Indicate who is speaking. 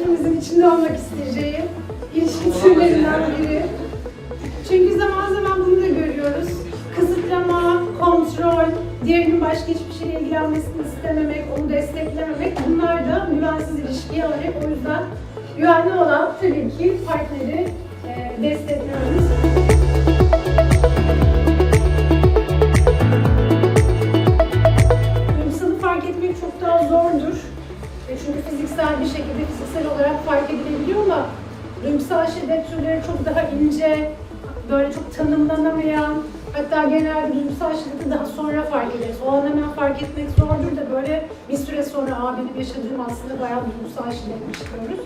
Speaker 1: Hepimizin içinde olmak isteyeceği ilişki türlerinden biri. Çünkü zaman zaman bunu da görüyoruz. Kısıtlama, kontrol, diğerinin başka hiçbir şeyle ilgilenmesini istememek, onu desteklememek bunlar da güvensiz ilişkiye örnek. O yüzden güvenli olan tabii ki partneri e, desteklememiz. Duygusalı fark etmek çok daha zordur. E çünkü fiziksel bir şekilde fiziksel olarak fark edilebiliyor ama duygusal şiddet türleri çok daha ince, böyle çok tanımlanamayan, hatta genelde duygusal şiddeti daha sonra fark ederiz. O an hemen fark etmek zordur da böyle bir süre sonra Aa benim yaşadığım aslında bayağı duygusal şiddetmiş diyoruz.